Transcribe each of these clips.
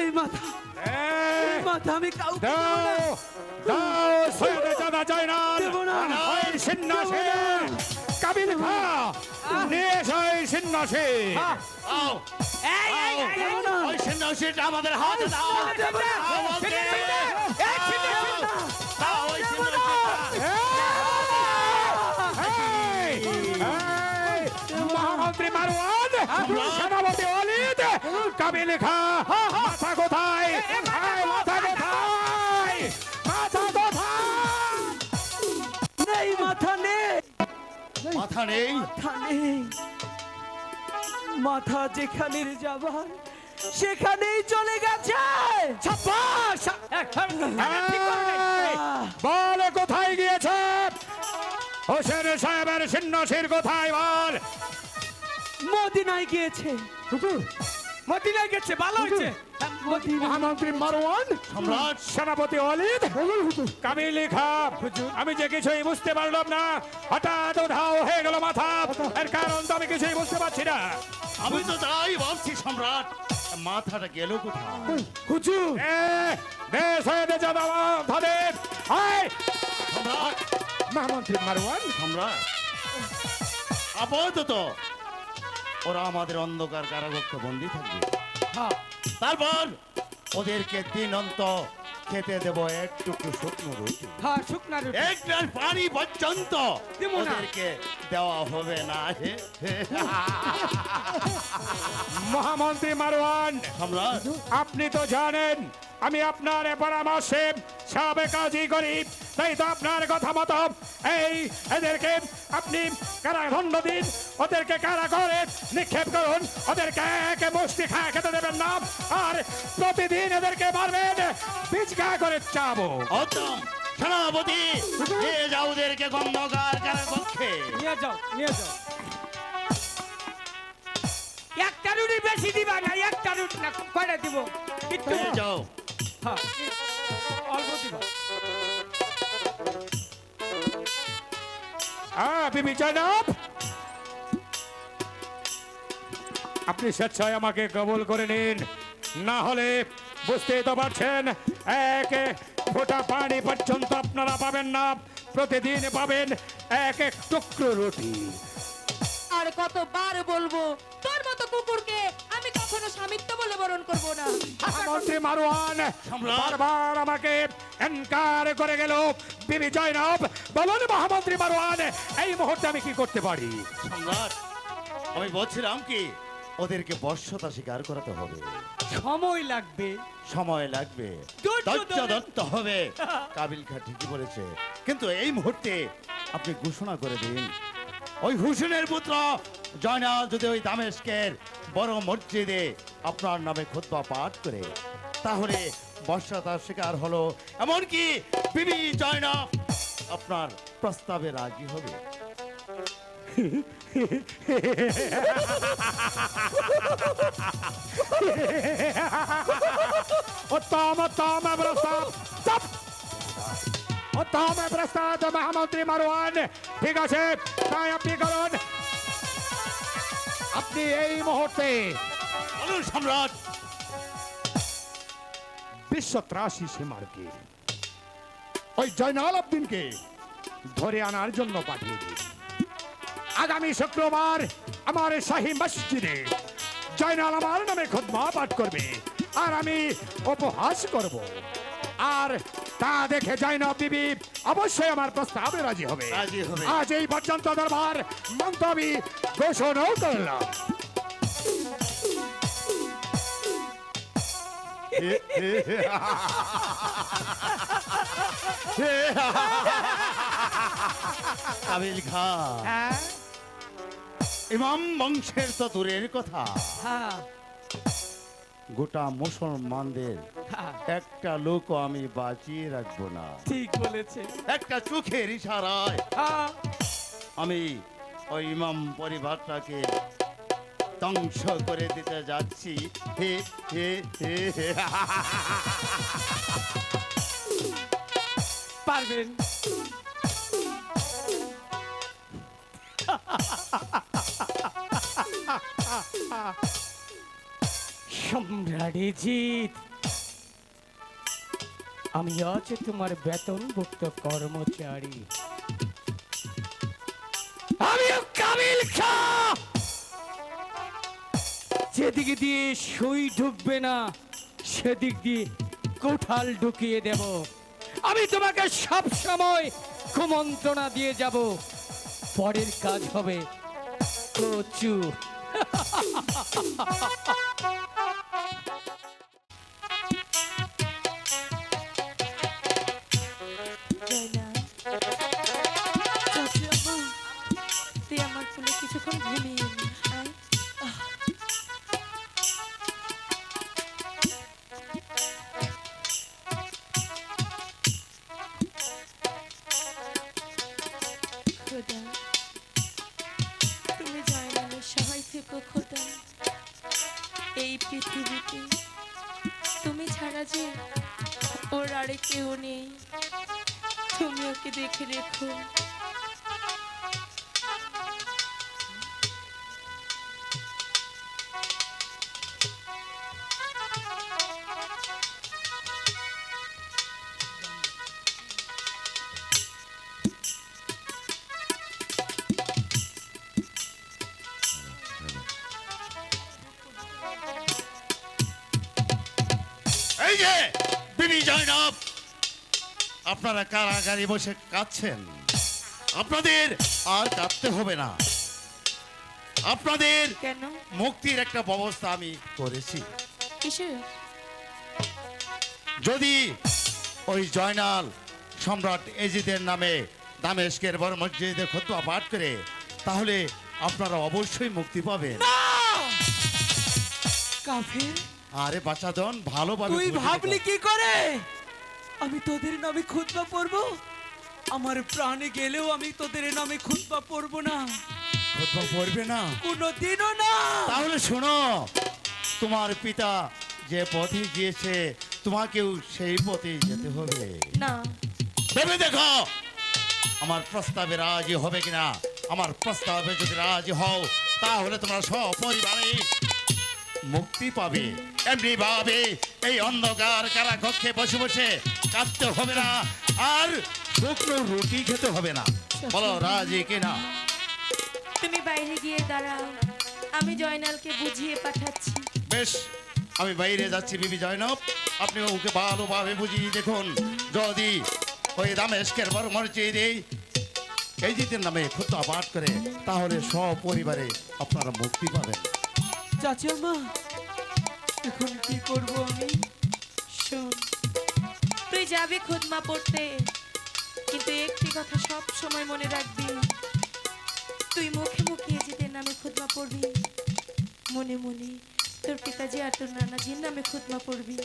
এই মাথা এই মাথা আমি কাউকে দেবো না। দাও দাও সৈয়দে জয়নাল। দেবো না। ওই সিন্নাসে কাবিল খা নিয়ে এসো এই সিন্নাসে আও। এই, এই, এই। ওই সিন্নাসিটা আমাদের হাতে দাও। দেবো না। দাও ছিটে। দাও ওই সিন্নাসিটা মহামন্ত্রী মারওয়ান সেনাপতি অলিদ কাবিল খা মাথা কোথায়? মাথা কোথায়? মাথা কোথায়? নেই মাথা নেই। মাথা নেই? মাথা নেই। মাথা যেখানে যাবার সেখানেই চলে গেছে। এই, বল কোথায় গিয়েছে? হোসেন সাহেবের সিন্নাসির কোথায় বল? মদিনায় গিয়েছে। মদিনায় গেছে ভালো হয়েছে। মহামন্ত্রী মারওয়ান। সম্রাট সেনাপতি অলিদ কাবিলি খা আমি যে কিছুই বুঝতে পারলাম না হঠাৎ উধাও হয়ে গেল মাথা। এর কারণ তো আমি কিছুই বুঝতে পারছি না। আমি তো তাই ভাবছি সম্রাট মাথাটা গেল কোথায়? হুজুর। এ দেশ হয়ে দে যাদা তাদের আয় সম্রাট। মহামন্ত্রী মারওয়ান। সম্রাট। আপাতত ওরা আমাদের অন্ধকার কারাগক্ষে বন্দি থাকবে হ্যাঁ। তারপর ওদেরকে দিন অন্ত খেতে দেব একটু শুকনো রুটি হ্যাঁ শুকনা রুটি এক গ্লাস পানি পর্যন্ত। ওদেরকে দেওয়া হবে না। মহামন্ত্রী মারওয়ান সম্রাট আপনি তো জানেন আমি আপনার এ পরামর্শে সবে কাজই করি। তাই তো আপনার কথা মতো এই এদেরকে আপনি কারাখণ্ড দিন ওদেরকে কারা করে নিক্ষেপ করুন ওদেরকে একে মুষ্টি খায় খেতে দেবেন না আর প্রতিদিন এদেরকে মারবেন পিচকা করে চাবো। অতম সেনাপতি নিয়ে যাও ওদেরকে গন্ধকার কারাগক্ষে নিয়ে যাও নিয়ে যাও। একটা রুটি বেশি দিবা না একটা রুটি না কয়টা দিব? নিয়ে যাও। হ্যাঁ অল্প দিবা হ্যাঁ আপনি স্বেচ্ছায় আমাকে কবুল করে নিন। না হলে বুঝতেই তো পারছেন এক ফোঁটা পানি পর্যন্ত আপনারা পাবেন না। প্রতিদিন পাবেন এক এক টুকরো রুটি। আর কতবার বলব তোর মতো কুকুরকে কখনো স্বামিত্ব বলে বরণ করব না। মন্ত্রী মারওয়ান। বারবার আমাকে এনকার করে গেল। বিবি জয়নব বলুন মহামন্ত্রী মারওয়ান এই মুহূর্তে আমি কি করতে পারি? সম্রাট আমি বলছিলাম কি ওদেরকে বর্ষতা স্বীকার করাতে হবে। সময় লাগবে। সময় লাগবে। ধৈর্য হবে। কাবিল খা ঠিকই বলেছে। কিন্তু এই মুহূর্তে আপনি ঘোষণা করে দিন। ওই হুসেনের পুত্র জয়নাল যদি ওই দামেশকের বড় মসজিদে আপনার নামে খোদ্া পাঠ করে, তাহলে বর্ষা তার শিকার হলো। এমনকি বিবি জয়নাল আপনার প্রস্তাবে রাজি হবে। ও তাম তাম আমরা উত্তম প্রস্তাব মহামন্ত্রী মারওয়ান ঠিক আছে তাই আপনি করুন। আপনি এই মুহূর্তে বলুন সম্রাট। বিশ্ব ত্রাসী সীমারকে ওই জয়নাল আব্দিনকে ধরে আনার জন্য পাঠিয়ে দিন। আগামী শুক্রবার আমার শাহী মসজিদে জয়নাল আমার নামে খোদমা পাঠ করবে। আর আমি উপহাস করব। আর তা দেখে জয়নব বিবি অবশ্যই আমার প্রস্তাবে রাজি হবে। রাজি হবে। আজ এই পর্যন্ত দরবার মন্তব্য ঘোষণাও করলাম। কাবিল খা। হ্যাঁ? ইমাম বংশের তো দূরের কথা। হ্যাঁ। গোটা মুসলমানদের একটা লোকও আমি বাঁচিয়ে রাখব না। ঠিক বলেছে একটা চোখের ইশারায় হ্যাঁ। আমি ওই ইমাম পরিবারটাকে ধ্বংস করে দিতে যাচ্ছি। হে হে হে পারবেন। সম্রাটে জিত আমি আজ তোমার বেতনভুক্ত কর্মচারী। আমিও কাবিল খা! যেদিকে দিয়ে সুই ঢুকবে না, সেদিক দিয়ে কোঠাল ঢুকিয়ে দেব। আমি তোমাকে সব সময় কুমন্ত্রণা দিয়ে যাব। পরের কাজ হবে কচু। কিছুক্ষণ ঘুমিয়ে আপনারা কারাগারে বসে কাঁদছেন। আপনাদের আর কাঁদতে হবে না। আপনাদের কেন? মুক্তির একটা ব্যবস্থা আমি করেছি। যদি ওই জয়নাল সম্রাট এজিদের নামে দামেশকের বড় মসজিদে খতুয়া পাঠ করে তাহলে আপনারা অবশ্যই মুক্তি পাবেন। কাফের? আরে বাচ্চাদন ভালোভাবে তুই ভাবলি কি করে? আমি তোদের নামে খুতবা পড়ব? আমার প্রাণে গেলেও আমি তোদের নামে খুতবা পড়ব না। খতুয়া পড়বে না? কোনোদিনও না। তাহলে শোনো তোমার পিতা যে পথে গিয়েছে তোমাকেও সেই পথে যেতে হবে। না। ভেবে দেখো আমার প্রস্তাবে রাজি হবে কিনা? আমার প্রস্তাবে যদি রাজি হও তাহলে তোমরা সপরিবারে মুক্তি পাবে। এমনি ভাবে এই অন্ধকার কারা কক্ষে বসে বসে কাঁদতে হবে না আর শুকনো রুটি খেতে হবে না। বলো রাজি কিনা তুমি বাইরে গিয়ে দাঁড়াও আমি জয়নালকে বুঝিয়ে পাঠাচ্ছি। বেশ আমি বাইরে যাচ্ছি বিবি জয়নব। আপনি ওকে ভালোভাবে বুঝিয়ে দেখুন। যদি ওই দামেশকের বড় মসজিদে এই জিতের নামে খুদ্া পাঠ করে তাহলে সপরিবারে আপনারা মুক্তি পাবেন। চাচা মা এখন কি করব আমি? যাবি খুদমা পড়তে। কিন্তু একটি কথা সব সময় মনে রাখবি। তুই মুখে মুখে এজিদের নামে খুদমা পড়বি মনে মনে তোর পিতাজি আর তোর নানাজির নামে খুদমা পড়বি।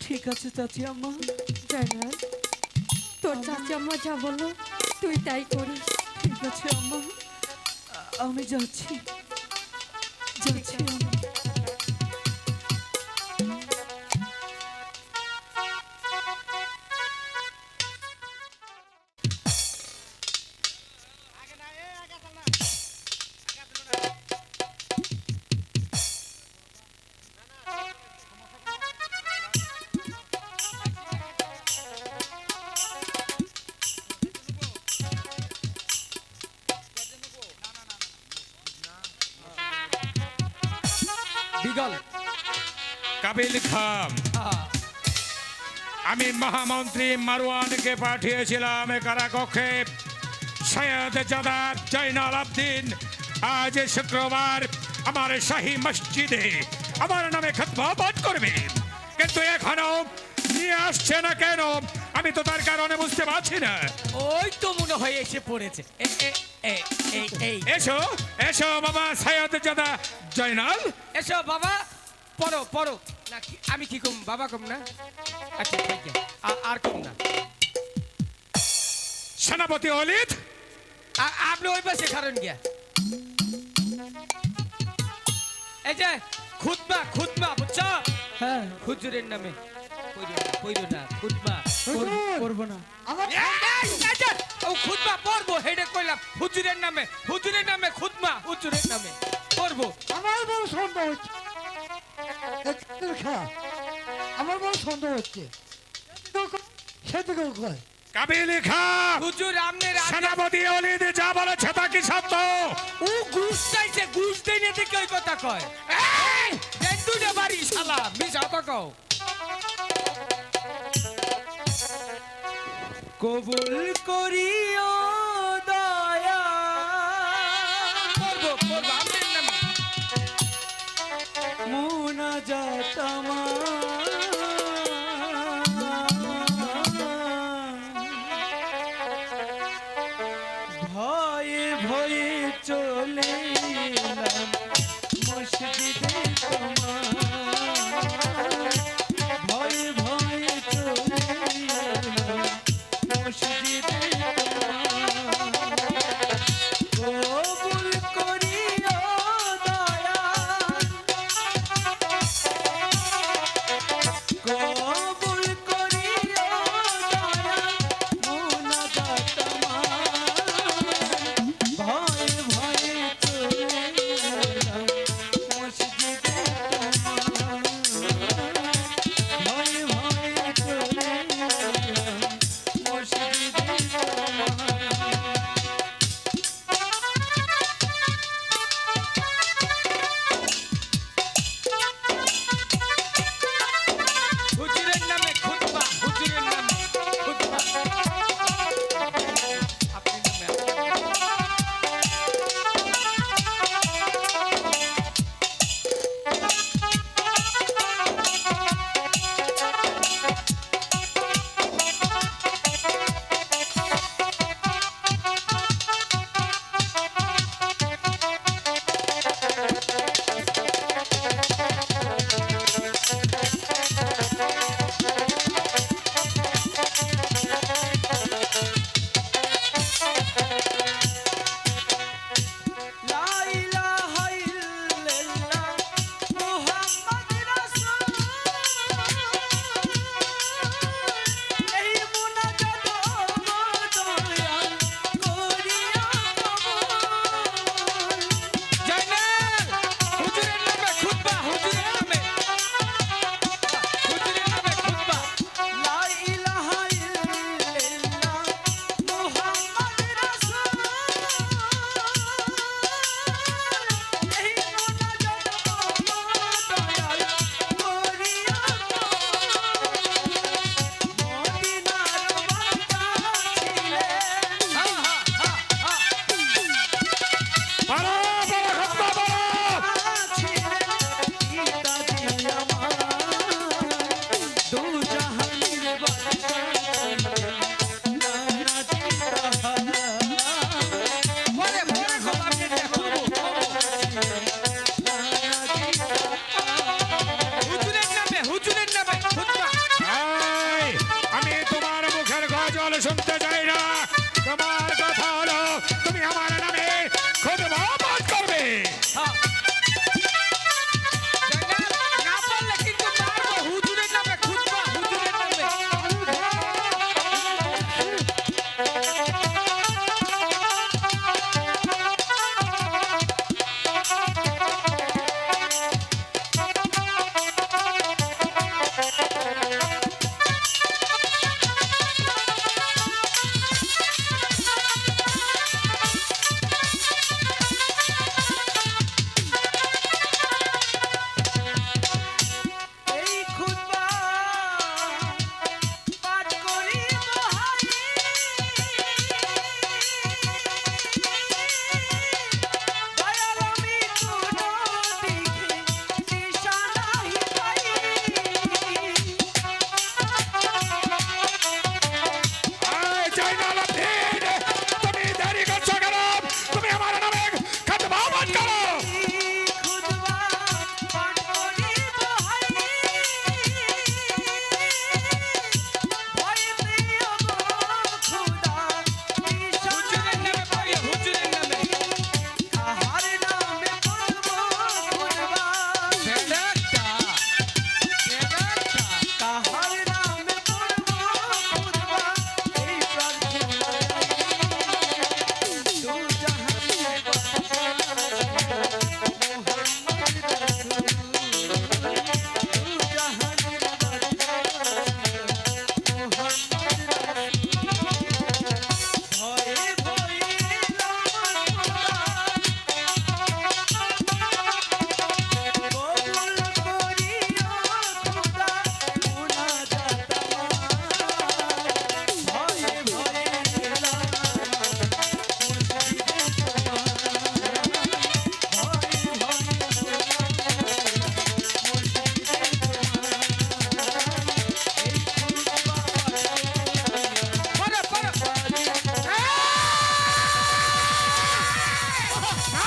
ঠিক আছে চাচি আম্মা। জয়নাল তোর চাচি আম্মা যা বলো তুই তাই করিস। ঠিক আছে আম্মা। আমি যাচ্ছি। যাচ্ছি আমি। বিগল কাবিল খাম। আমি মহামন্ত্রী মারওয়ানকে পাঠিয়েছিলাম কারাকক্ষে। সৈয়দ জাদা জৈনাল আবদিন আজ শুক্রবার আমার শাহী মসজিদে আমার নামে খতমা পাঠ করবে। কিন্তু এখনও নিয়ে আসছে না কেন? আমি তো তার কারণে বুঝতে পারছি না। ওই তো মনে হয় এসে পড়েছে। এসো এসো বাবা সৈয়দ জাদা জয়নাল এসো বাবা। পড়ো পড়ো। না আমি কি কম? বাবা কম না? আচ্ছা ঠিক আছে। আর কম না। সেনাপতি অলিদ আ- আপনি ওই পাশে কারণ গিয়া। এই যে খুদমা খুদমা বুঝছ? হ্যাঁ। হুজুরের নামে। কইরো না খুদমা করব না। ও খুদমা পড়ব হেডে কইলাম হুজুরের নামে হুজুরের নামে খুদমা হুজুরের নামে। পড়ব আমার বড় সন্দেহ হচ্ছে। আমার বড় সন্দেহ হচ্ছে। সেদিকেও কয় কাবিল খা। হুজুর আমনের সেনাপতি অলিদ যা বলেছে তা কি সত্য? ও ঘুষ চাইছে ঘুষ দেই না দেখে ওই কথা কয়। এই! দুটো বাড়ি শালা মিশা তো কও। কবুল করিও। মোনাজাত। ভয়ে ভয়ে চলে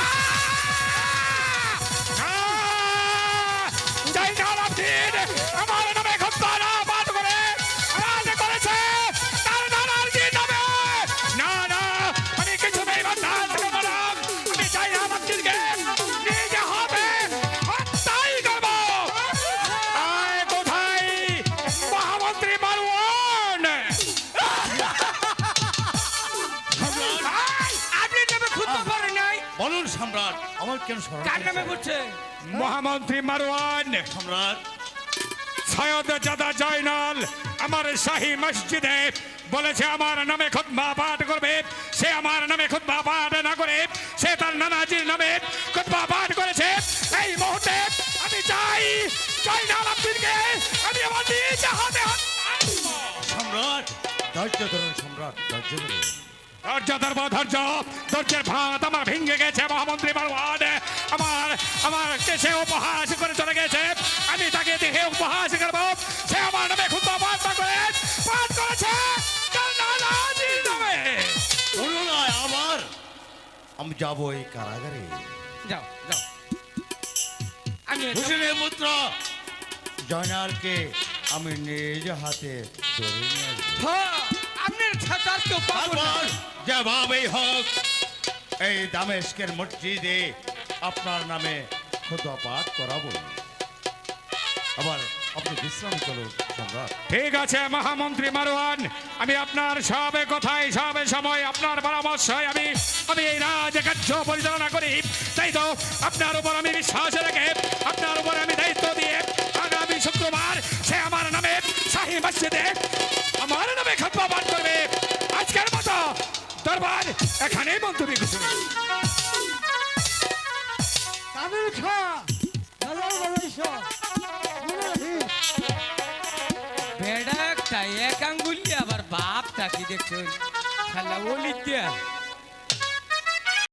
Ah! স্মরণ কার নামে করেছে? মহামন্ত্রী মারওয়ান। সম্রাট। সৈয়দ জাদা জয়নাল আমার শাহী মসজিদে বলেছে আমার নামে খুতবা পাঠ করবে। সে আমার নামে খুতবা পাঠ না করে সে তার নানাজির নামে খুতবা পাঠ করেছে। এই মুহূর্তে আমি চাই জয়নাল আব্দিনকে আমি আমার নিজ হাতে সম্রাট ধৈর্য ধরুন সম্রাট ধৈর্য ধরুন। ধৈর্য ধর্ম ধৈর্য। ধৈর্যের ভাত আমার ভেঙে গেছে মহামন্ত্রী আমার আমার সে উপহাস করে চলে গেছে। আমি তাকে দেখে উপহাস করব। সে আমার নামে পাঠ করে পাঠ করেছে। আবার? আমি যাব এই কারাগারে। যাও যাও। আমি হুসেনের পুত্র জয়নালকে আমি নিজ হাতে ধরে নিয়ে ছাতার কেউ পাবো না। যেভাবেই হোক এই দামেস্কের মসজিদে আপনার নামে খুদা পাঠ করাবো আবার আপনি বিশ্রাম সম্রাট। ঠিক আছে মহামন্ত্রী মারওয়ান আমি আপনার সব কথায় সব সময় আপনার পরামর্শই আমি আমি এই রাজকার্য পরিচালনা করি। তাই তো আপনার উপর আমি বিশ্বাস রেখে আপনার উপর আমি দায়িত্ব দিয়ে আগামী শুক্রবার সে আমার নামে শাহী মসজিদে আমার নামে খাতবা পাঠ করবে। আজকের মতো দরবার এখানেই মন্তব্য ঘোষণা কাবিল খা রাখিস বেড়াকটা এক আঙ্গুলি আবার বাপটা কি দেখছ খেলা ও দিয়া